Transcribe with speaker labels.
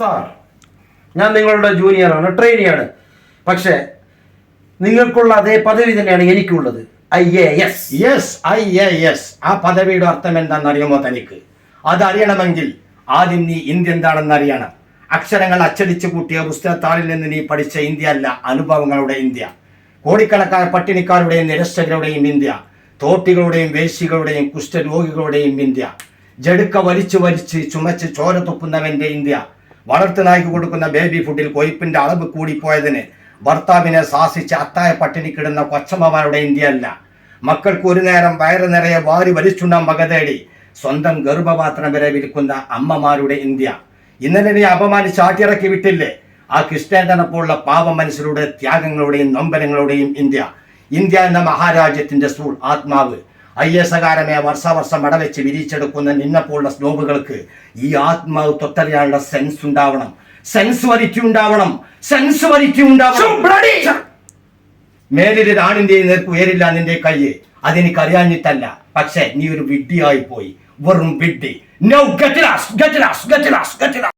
Speaker 1: Sir ഞാൻ നിങ്ങളുടെ ജൂനിയറാണ് ട്രെയിനിയാണ്. പക്ഷേ നിങ്ങൾക്കുള്ള അതേ പദവി തന്നെയാണ് എനിക്കുള്ളത്. I A S.
Speaker 2: Yes I A S. ആ പദവിയുടെ അർത്ഥം എന്താണെന്ന് അറിയുമോ തനിക്ക്? അതറിയണമെങ്കിൽ ആദ്യം നീ ഇന്ത്യ എന്താണെന്ന് അറിയണം. അക്ഷരങ്ങൾ അച്ചടിച്ചു കൂട്ടിയ പുസ്തകത്താളിൽ നിന്ന് നീ പഠിച്ച ഇന്ത്യ അല്ല അനുഭവങ്ങളുടെ ഇന്ത്യ. കോടിക്കണക്കായ പട്ടിണിക്കാരുടെയും നിരക്ഷകരുടെയും ഇന്ത്യ. തോട്ടികളുടെയും വേശികളുടെയും കുഷ്ഠരോഗികളുടെയും ഇന്ത്യ. ജടുക്ക വലിച്ചു വലിച്ച് ചുമച്ച് ചോര തുപ്പുന്നവന്റെ ഇന്ത്യ. വളർത്തു നായ്ക്ക് കൊടുക്കുന്ന ബേബി ഫുഡിൽ കൊഴുപ്പിന്റെ അളവ് കൂടിപ്പോയതിന് ഭർത്താവിനെ ശാസിച്ച് അത്തായ പട്ടിണിക്കിടുന്ന കൊച്ചമ്മമാരുടെ ഇന്ത്യ അല്ല. മക്കൾക്ക് ഒരു നേരം വയറു നിറയെ വാരി വലിച്ചുണ്ടാൻ വക തേടി സ്വന്തം ഗർഭപാത്രം വരെ വിൽക്കുന്ന അമ്മമാരുടെ ഇന്ത്യ. ഇന്നലെ അപമാനിച്ച് ആട്ടിറക്കി വിട്ടില്ലേ? ആ കൃഷ്ണേന്ദ്രനെ പോലുള്ള പാവ മനുഷ്യരുടെ ത്യാഗങ്ങളുടെയും നൊമ്പരങ്ങളുടെയും ഇന്ത്യ. ഇന്ത്യ എന്ന മഹാരാജ്യത്തിന്റെ സൂൾ ആത്മാവ്. ഐ എസ് അകാരമേ വർഷാവർഷം മടവെച്ച് വിരിച്ചെടുക്കുന്ന നിന്നെപ്പോലുള്ള സ്നോബുകൾക്ക് ഈ ആത്മാവ് തൊട്ടറിയാനുള്ള സെൻസ് ഉണ്ടാവണം. സെൻസ് വരിറ്റി ഉണ്ടാവണം. സെൻസ് വരിറ്റി ഉണ്ടാവണം മേലിൽ ആണിന്റെ നേർക്ക് ഉയരില്ല നിന്റെ കയ്യ്. അതെനിക്ക് അറിയാഞ്ഞിട്ടല്ല പക്ഷെ നീ ഒരു വിഡ്ഢിയായി പോയി വെറും വിഡ്ഢി. No get lost get lost get lost get lost